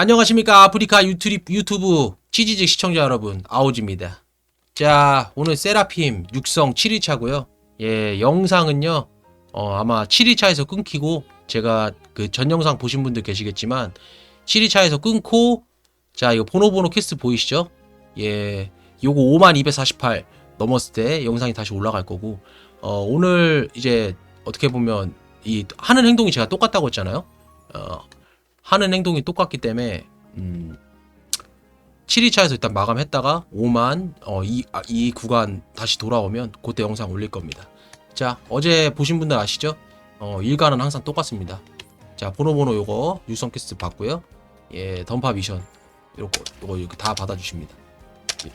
안녕하십니까. 아프리카 유튜브, 유튜브 치지직 시청자 여러분 아오지입니다. 자 오늘 세라핌 육성 7일차고요. 예 영상은요 어, 아마 7일차에서 끊기고 제가 그 전 영상 보신 분들 계시겠지만 7일차에서 끊고 자 이거 보노보노 퀘스트 보이시죠? 예 요거 5248 넘었을 때 영상이 다시 올라갈 거고 어, 오늘 이제 어떻게 보면 이 하는 행동이 제가 똑같다고 했잖아요. 어, 하는 행동이 똑같기 때문에 음, 7일차에서 일단 마감했다가 5만 어, 이, 아, 이 구간 다시 돌아오면 그때 영상 올릴 겁니다. 자 어제 보신 분들 아시죠? 어, 일과는 항상 똑같습니다. 자 보노보노 요거 유성 퀘스트 받고요. 예 던파 미션 요거 요거 이렇게 다 받아주십니다. 예.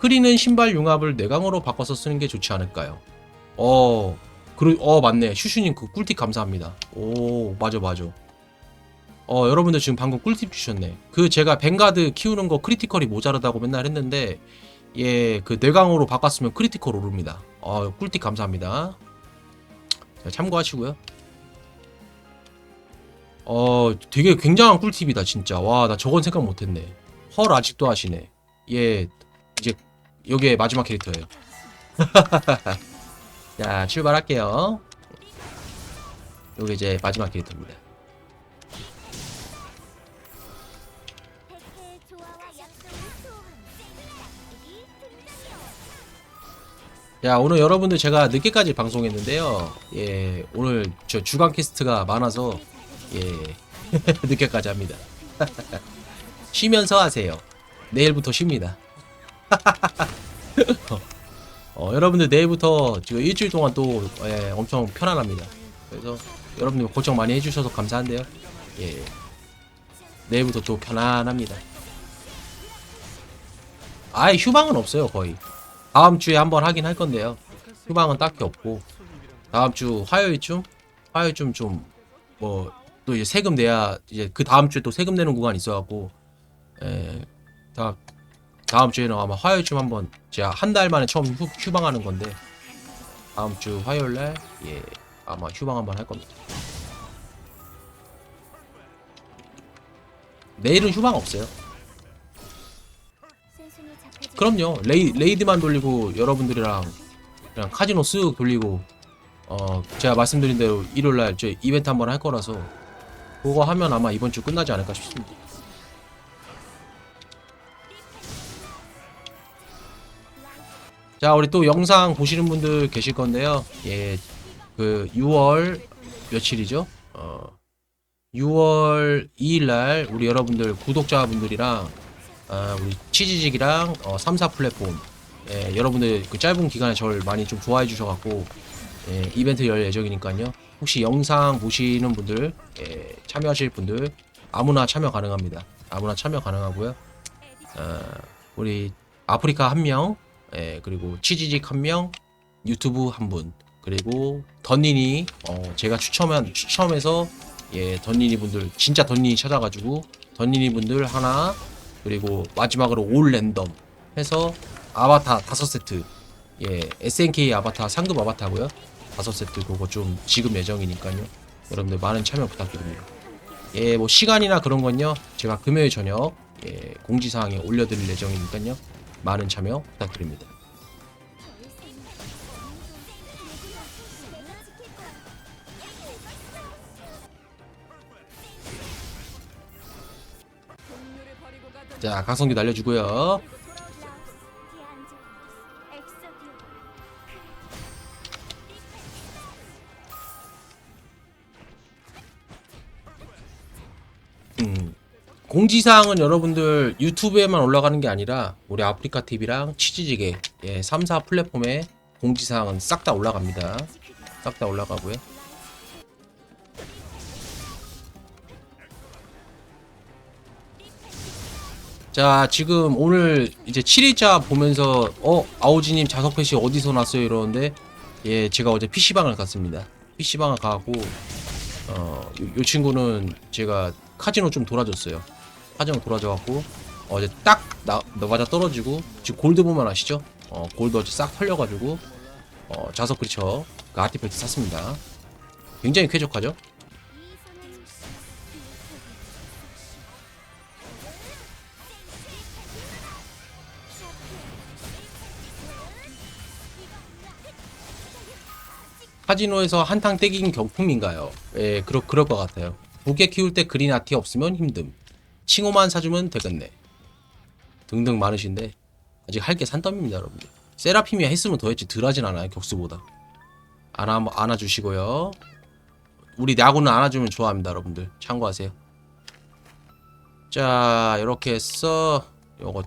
흐리는 신발 융합을 내강으로 바꿔서 쓰는 게 좋지 않을까요? 어 그러, 어 맞네. 슈슈님 그 꿀팁 감사합니다. 오 맞아 맞아. 어 여러분들 지금 방금 꿀팁 주셨네. 그 제가 뱅가드 키우는 거 크리티컬이 모자르다고 맨날 했는데 예그 뇌강으로 바꿨으면 크리티컬 오릅니다. 어 꿀팁 감사합니다. 자, 참고하시고요. 어 되게 굉장한 꿀팁이다 진짜. 와 나 저건 생각 못했네. 헐 아직도 하시네. 예 이제 여기에 마지막 캐릭터예요 자 출발할게요. 여기 이제 마지막 등장이여 자 오늘 여러분들 제가 늦게까지 방송했는데요. 예 오늘 저 주간 캐스트가 많아서 예 늦게까지 합니다. 쉬면서 하세요. 내일부터 쉽니다 어, 여러분들 내일부터 지금 일주일 동안 또 예, 엄청 편안합니다. 그래서 여러분들 고청 많이 해주셔서 감사한데요. 예. 내일부터 또 편안합니다. 아예 휴방은 없어요 거의. 다음 주에 한번 하긴 할 건데요. 휴방은 딱히 없고. 다음 주 화요일쯤? 화요일쯤 좀 뭐 또 이제 세금 내야 이제 그 다음 주에 또 세금 내는 구간이 있어갖고 에다 다음 주에는 아마 화요일쯤 한번 제가 한 달 만에 처음 휴, 휴방하는 건데 다음 주 화요일 날 예 아마 휴방 한번 할 겁니다. 내일은 휴방 없어요. 그럼요. 레이, 레이드만 돌리고 여러분들이랑 그냥 카지노 쓱 돌리고 어 제가 말씀드린 대로 일요일 날 저 이벤트 한번 할 거라서 그거 하면 아마 이번 주 끝나지 않을까 싶습니다. 자, 우리 또 영상 보시는 분들 계실 건데요. 예, 그 6월 며칠이죠? 어, 6월 2일 날 우리 여러분들 구독자분들이랑 아, 우리 치즈직이랑 어, 3사 플랫폼 예, 여러분들 그 짧은 기간에 저를 많이 좀 좋아해 주셔갖고 예, 이벤트 열 예정이니까요 혹시 영상 보시는 분들 예, 참여하실 분들 아무나 참여 가능합니다 아무나 참여 가능하고요 아, 우리 아프리카 한명 예, 그리고 치즈직 한 명 유튜브 한 분 그리고 던니니 어, 제가 추첨한 추첨해서 예 던니니 분들 진짜 던니니 찾아가지고 던니니 분들 하나 그리고 마지막으로 올 랜덤 해서 아바타 다섯 세트 예 SNK 아바타 상급 아바타고요. 다섯 세트 그거 좀 지금 예정이니까요. 여러분들 많은 참여 부탁드립니다. 예 뭐 시간이나 그런 건요. 제가 금요일 저녁 예 공지사항에 올려드릴 예정이니까요 많은 참여 부탁드립니다. 자 각성기 날려주고요 공지사항은 여러분들 유튜브에만 올라가는 게 아니라 우리 아프리카 TV랑 치즈지게 예, 3사 플랫폼에 공지사항은 싹 다 올라갑니다. 싹 다 올라가고요. 자, 지금 오늘 이제 7일차 보면서 어, 아오지님 자석 패시 어디서 났어요? 이러는데 예, 제가 어제 PC방을 갔습니다. PC방을 가고 어, 요, 요 친구는 제가 카지노 좀 돌아줬어요. 하정 돌아져갖고 어제 딱 나, 너가자 떨어지고 지금 골드 보면 아시죠? 어 골드 어제 싹 털려가지고 어 자석 그리쳐 그 아티팩트 샀습니다. 굉장히 쾌적하죠? 카지노에서 한탕 떼긴 경품인가요? 예, 그러, 그럴 것 같아요. 무게 키울 때 그린 아티 없으면 힘듦. 칭호만 사주면 되겠네. 등등 많으신데 아직 할 게 산더미입니다, 여러분들. 세라핌이 했으면 더 했지 덜 하진 않아요, 격수보다. 안아, 안아주시고요. 우리 야구는 안아주면 좋아합니다, 여러분들. 참고하세요. 자, 이렇게 해서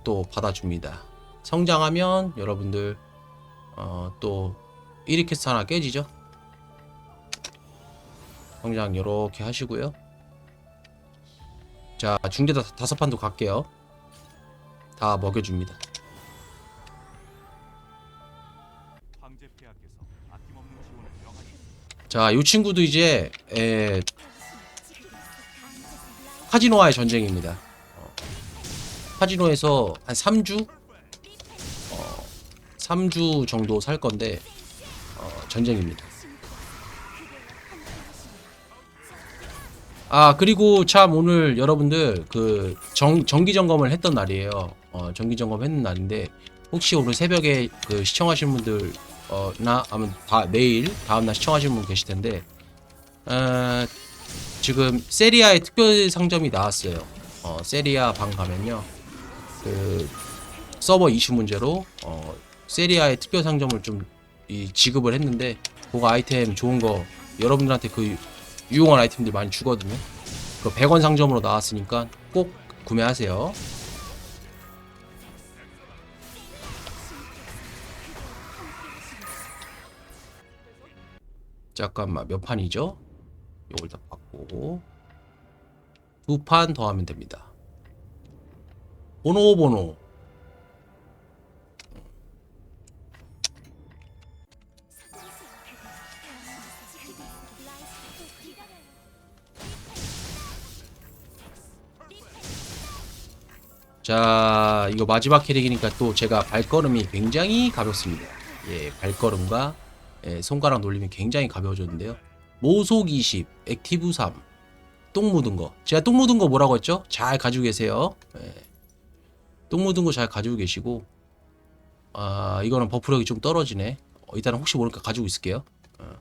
또 받아줍니다. 성장하면 여러분들 어, 또 1위 캐스트 하나 깨지죠? 성장 이렇게 하시고요. 자, 중대 다, 다섯 판도 갈게요. 다 먹여줍니다. 황제 폐하께서 아낌없는 지원을 명하셨습니다. 자, 이 친구도 이제 에, 카지노와의 전쟁입니다. 어, 카지노에서 한 3주? 어, 3주 정도 살 건데 어, 전쟁입니다. 아 그리고 참 오늘 여러분들 그 정, 정기 점검을 했던 날이에요. 어, 정기 점검 했는 날인데 혹시 오늘 새벽에 그 시청하시는 분들 어, 나 아니면 다 내일 다음 날 시청하시는 분 계실 텐데 어, 지금 세리아의 특별 상점이 나왔어요. 어, 세리아 방 가면요 그 서버 이슈 문제로 어, 세리아의 특별 상점을 좀 이, 지급을 했는데 그거 아이템 좋은 거 여러분들한테 그 유용한 아이템들 많이 주거든요. 그 100원 상점으로 나왔으니까 꼭 구매하세요. 잠깐만 몇 판이죠? 요걸 다 바꾸고 두 판 더 하면 됩니다. 번호 번호 자 이거 마지막 캐릭이니까 또 제가 발걸음이 굉장히 가볍습니다. 예 발걸음과 예, 손가락 놀림이 굉장히 가벼워졌는데요. 모속 20, 액티브 3, 똥 묻은 거. 제가 똥 묻은 거 뭐라고 했죠? 잘 가지고 계세요. 예. 똥 묻은 거 잘 가지고 계시고, 아 이거는 버프력이 좀 떨어지네. 어, 일단은 혹시 모르니까 가지고 있을게요. 어.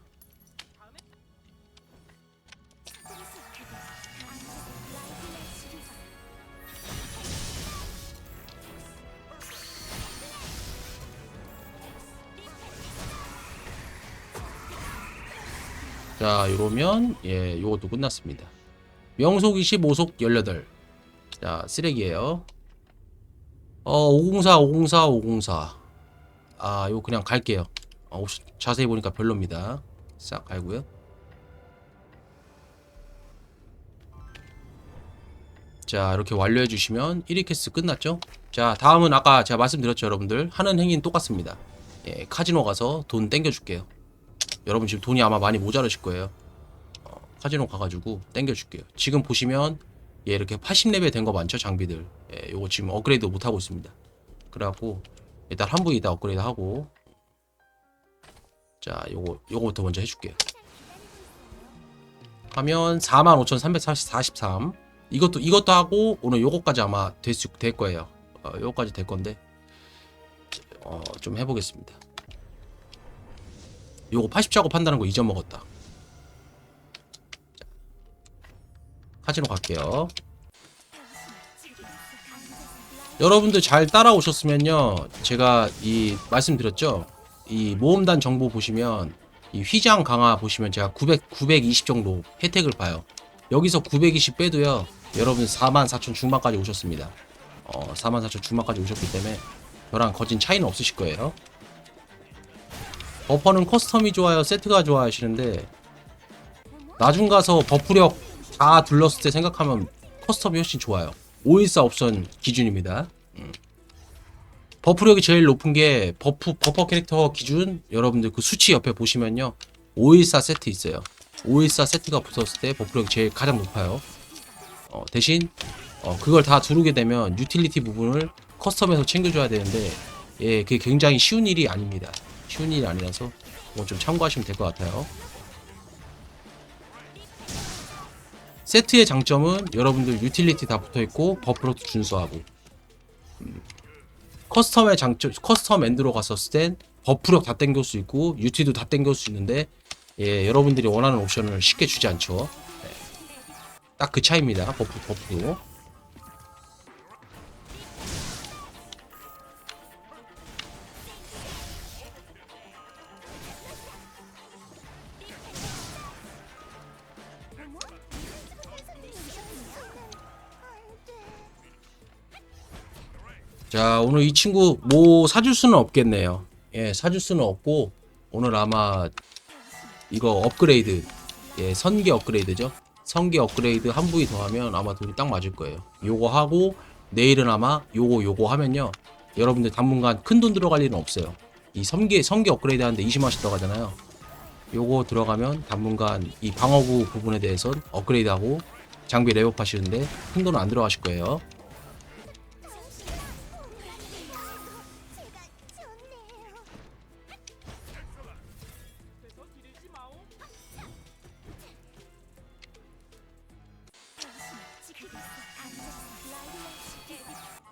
자, 이러면 예, 요것도 끝났습니다. 명속 20, 모속 18. 자, 쓰레기예요. 어, 504, 504, 504. 아, 이거 그냥 갈게요. 어, 자세히 보니까 별로입니다. 싹 갈고요. 자, 이렇게 완료해 주시면 1위 캐스 끝났죠? 자, 다음은 아까 제가 말씀드렸죠, 여러분들. 하는 행위는 똑같습니다. 예, 카지노 가서 돈 땡겨 줄게요. 여러분 지금 돈이 아마 많이 모자르실 거예요. 어, 카지노 가가지고 땡겨줄게요. 지금 보시면 예, 이렇게 80레벨 된 거 많죠 장비들. 예, 요거 지금 업그레이드 못 하고 있습니다. 그래갖고 일단 한 부위다 업그레이드 하고 자 요거 요거부터 먼저 해줄게요. 하면 45,343 이것도 이것도 하고 오늘 요거까지 아마 될, 수, 될 거예요. 어, 요거까지 될 건데 어, 좀 해보겠습니다. 요거 80작업 한다는 거 잊어먹었다. 자, 카지노 갈게요. 여러분들 잘 따라오셨으면요. 제가 이 말씀드렸죠. 이 모험단 정보 보시면 이 휘장 강화 보시면 제가 900 920 정도 혜택을 봐요. 여기서 920 빼도요. 여러분 44,000 중반까지 오셨습니다. 어, 44,000 중반까지 오셨기 때문에 저랑 거진 차이는 없으실 거예요. 버퍼는 커스텀이 좋아요, 세트가 좋아 하시는데 나중 가서 버프력 다 둘렀을 때 생각하면 커스텀이 훨씬 좋아요. 514 옵션 기준입니다. 음. 버프력이 제일 높은 게 버프 버퍼 캐릭터 기준 여러분들 그 수치 옆에 보시면요. 514 세트 있어요. 514 세트가 붙었을 때 버프력이 제일 가장 높아요. 어, 대신 어, 그걸 다 두르게 되면 유틸리티 부분을 커스텀에서 챙겨줘야 되는데 예, 그게 굉장히 쉬운 일이 아닙니다. 쉬운 일이 아니라서 그건 좀 참고하시면 될 것 같아요. 세트의 장점은 여러분들 유틸리티 다 붙어있고 버프로도 준수하고 음, 커스텀의 장점 커스텀 엔드로 갔었을 땐 버프력 다 땡길 수 있고 유티도 다 땡길 수 있는데 예, 여러분들이 원하는 옵션을 쉽게 주지 않죠. 딱그 차이입니다. 버프 버프도. 자, 오늘 이 친구 뭐 사줄 수는 없겠네요. 예, 사줄 수는 없고 오늘 아마 이거 업그레이드, 예, 선기 업그레이드죠. 선기 업그레이드 한 부위 더 하면 아마 돈이 딱 맞을 거예요. 요거 하고 내일은 아마 요거 요거 하면요. 여러분들 당분간 큰 돈 들어갈 일은 없어요. 이 선기 선기 업그레이드 하는데 20만원씩 들어가잖아요. 요거 들어가면 당분간 이 방어구 부분에 대해선 업그레이드하고 장비 레벨업 하시는데 큰 돈은 안 들어가실 거예요.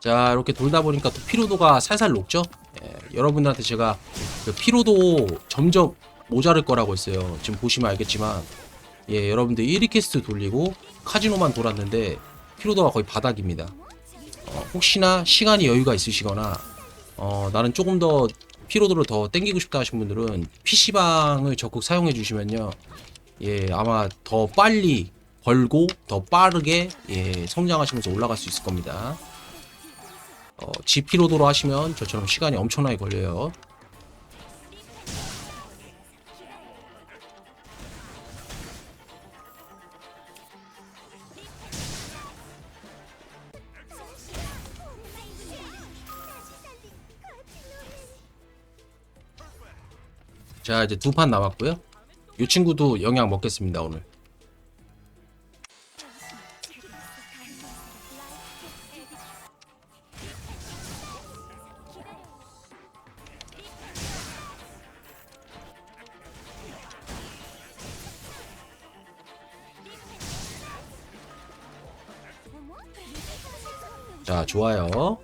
자 이렇게 돌다 보니까 또 피로도가 살살 녹죠? 예, 여러분들한테 제가 그 피로도 점점 모자랄 거라고 했어요. 지금 보시면 알겠지만. 예 여러분들 1위 캐스트 돌리고 카지노만 돌았는데 피로도가 거의 바닥입니다. 어, 혹시나 시간이 여유가 있으시거나 어, 나는 조금 더 피로도를 더 땡기고 싶다 하신 분들은 PC방을 적극 사용해 주시면요. 예 아마 더 빨리 벌고 더 빠르게 예, 성장하시면서 올라갈 수 있을 겁니다 어, 지피로도로 하시면 저처럼 시간이 엄청나게 걸려요. 자 이제 두 판 남았고요. 이 친구도 영양 먹겠습니다 오늘. 자 좋아요.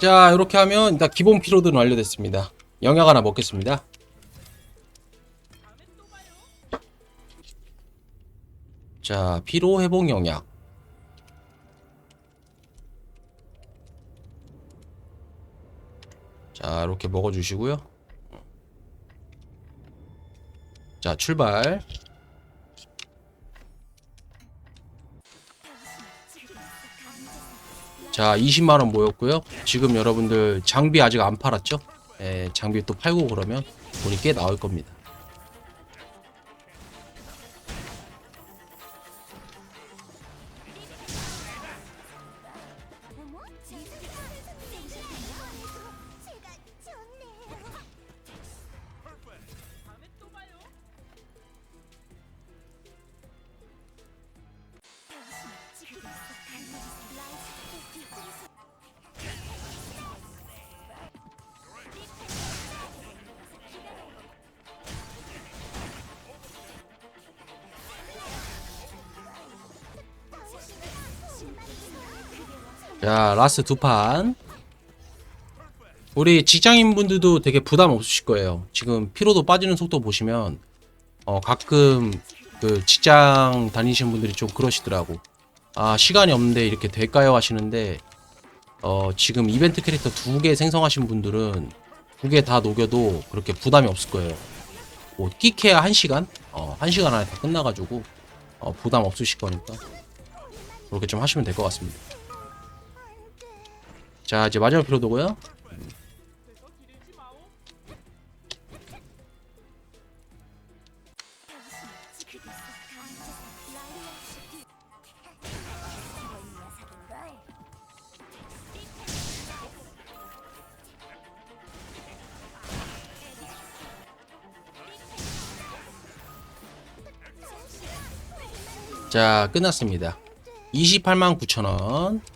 자 이렇게 하면 일단 기본 피로도는 완료됐습니다. 영약 하나 먹겠습니다. 자 피로 회복 영약. 자 이렇게 먹어주시고요. 자 출발. 자 20만원 모였고요 지금 여러분들 장비 아직 안 팔았죠 예, 장비 또 팔고 그러면 돈이 꽤 나올 겁니다 자 라스트 두판. 우리 직장인분들도 되게 부담 없으실 거예요. 지금 피로도 빠지는 속도 보시면 어 가끔 그 직장 다니시는 분들이 좀 그러시더라고. 아 시간이 없는데 이렇게 될까요? 하시는데 어 지금 이벤트 캐릭터 두 개 생성하신 분들은 두 개 다 녹여도 그렇게 부담이 없을 거예요. 뭐 끼케야 한 시간? 어 한 시간 안에 다 끝나가지고 어 부담 없으실 거니까 그렇게 좀 하시면 될 것 같습니다 자 이제 마지막 피로도고요 자 끝났습니다 28만 9천원.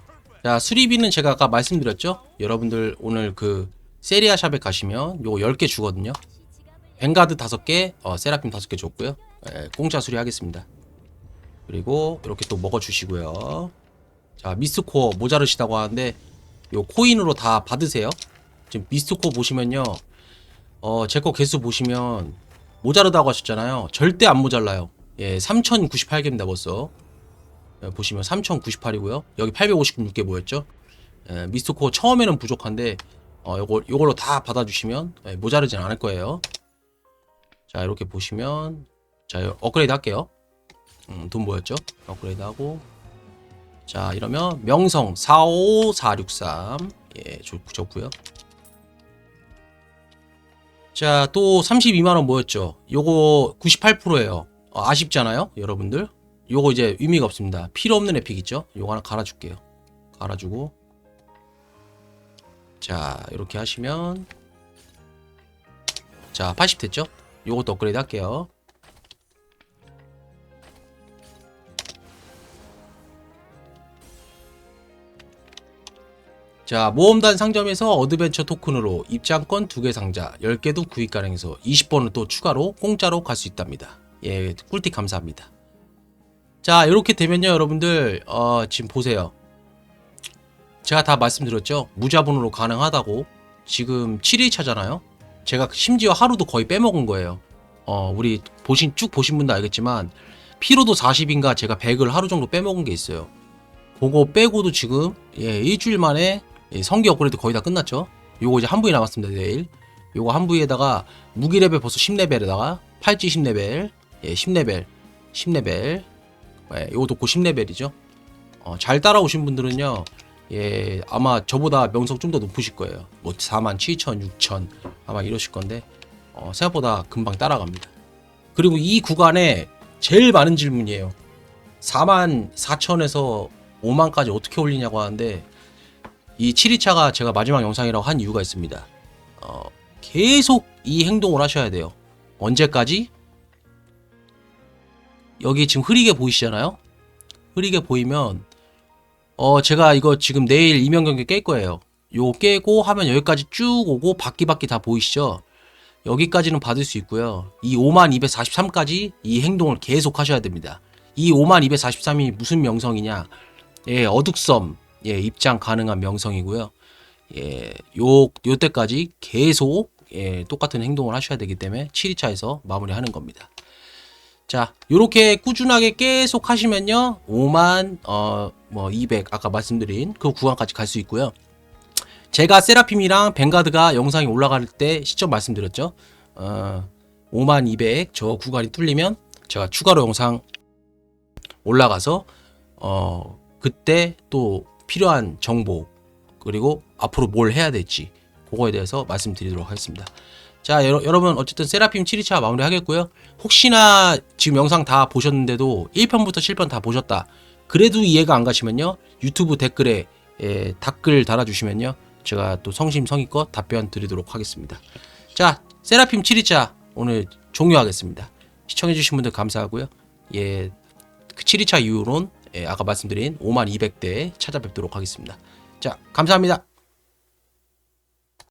자, 수리비는 제가 아까 말씀드렸죠? 여러분들 오늘 그 세리아 샵에 가시면 요거 10개 주거든요. 뱅가드 5개, 어, 세라핌 5개 줬고요. 예, 공짜 수리하겠습니다. 그리고 이렇게 또 먹어주시고요. 자, 미스코어 모자르시다고 하는데 요 코인으로 다 받으세요. 지금 미스코어 보시면요. 어, 제 거 개수 보시면 모자르다고 하셨잖아요. 절대 안 모자라요. 예, 3098개입니다, 벌써. 예, 보시면 3098이고요. 여기 856개 모였죠. 예, 미스코어 처음에는 부족한데 어, 요거 요걸로 다 받아 주시면 예, 모자르진 않을 거예요. 자, 이렇게 보시면 자, 요- 업그레이드 할게요. 음, 돈 모였죠? 업그레이드 하고 자, 이러면 명성 45463 예, 좋, 좋고요. 자, 또 32만원 모였죠. 요거 98%예요. 어, 아쉽잖아요, 여러분들. 요거 이제 의미가 없습니다. 필요 없는 에픽 있죠? 요거 하나 갈아줄게요. 갈아주고. 자, 이렇게 하시면. 자, 80 됐죠? 요것도 업그레이드 할게요. 자, 모험단 상점에서 어드벤처 토큰으로 입장권 2개 상자 10개도 구입 가능해서 20번을 또 추가로 공짜로 갈 수 있답니다. 예, 꿀팁 감사합니다. 자, 이렇게 되면요, 여러분들, 어, 지금 보세요. 제가 다 말씀드렸죠? 무자본으로 가능하다고. 지금 7일차잖아요? 제가 심지어 하루도 거의 빼먹은 거예요. 어, 우리 보신, 쭉 보신 분도 알겠지만, 피로도 40인가 제가 100을 하루 정도 빼먹은 게 있어요. 그거 빼고도 지금, 예, 일주일 만에 예, 성기 업그레이드 거의 다 끝났죠? 요거 이제 한 부위 남았습니다, 내일. 요거 한 부위에다가 무기 레벨 벌써 10레벨에다가 팔찌 10레벨, 예, 10레벨, 10레벨, 예, 요거 돕고 10레벨이죠. 어, 잘 따라오신 분들은요, 예, 아마 저보다 명성 좀 더 높으실 거예요. 뭐 4만 7천, 6천 아마 이러실 건데 어, 생각보다 금방 따라갑니다. 그리고 이 구간에 제일 많은 질문이에요. 4만 4천에서 5만까지 어떻게 올리냐고 하는데 이 7위차가 제가 마지막 영상이라고 한 이유가 있습니다. 어, 계속 이 행동을 하셔야 돼요. 언제까지? 여기 지금 흐리게 보이시잖아요? 흐리게 보이면 어 제가 이거 지금 내일 이명 경기 깰 거예요. 요 깨고 하면 여기까지 쭉 오고 바퀴 바퀴 다 보이시죠? 여기까지는 받을 수 있고요. 이 5243까지 이 행동을 계속 하셔야 됩니다. 이 5243이 무슨 명성이냐? 예, 어둑섬 예, 입장 가능한 명성이고요. 예, 요 요때까지 계속 예, 똑같은 행동을 하셔야 되기 때문에 7위차에서 마무리하는 겁니다. 자, 요렇게 꾸준하게 계속 하시면요. 5만 어 뭐 200 아까 말씀드린 그 구간까지 갈 수 있고요. 제가 세라핌이랑 뱅가드가 영상이 올라갈 때 시점 말씀드렸죠. 어 5만 200 저 구간이 뚫리면 제가 추가로 영상 올라가서 어 그때 또 필요한 정보 그리고 앞으로 뭘 해야 될지 그거에 대해서 말씀드리도록 하겠습니다. 자 여러, 여러분 어쨌든 세라핌 7위차 마무리 하겠고요. 혹시나 지금 영상 다 보셨는데도 1편부터 7편 다 보셨다. 그래도 이해가 안 가시면요. 유튜브 댓글에 예, 댓글 달아주시면요. 제가 또 성심성의껏 답변 드리도록 하겠습니다. 자 세라핌 7위차 오늘 종료하겠습니다. 시청해주신 분들 감사하고요. 예, 그 7위차 이후론 예, 아까 말씀드린 5만 200대 찾아뵙도록 하겠습니다. 자 감사합니다.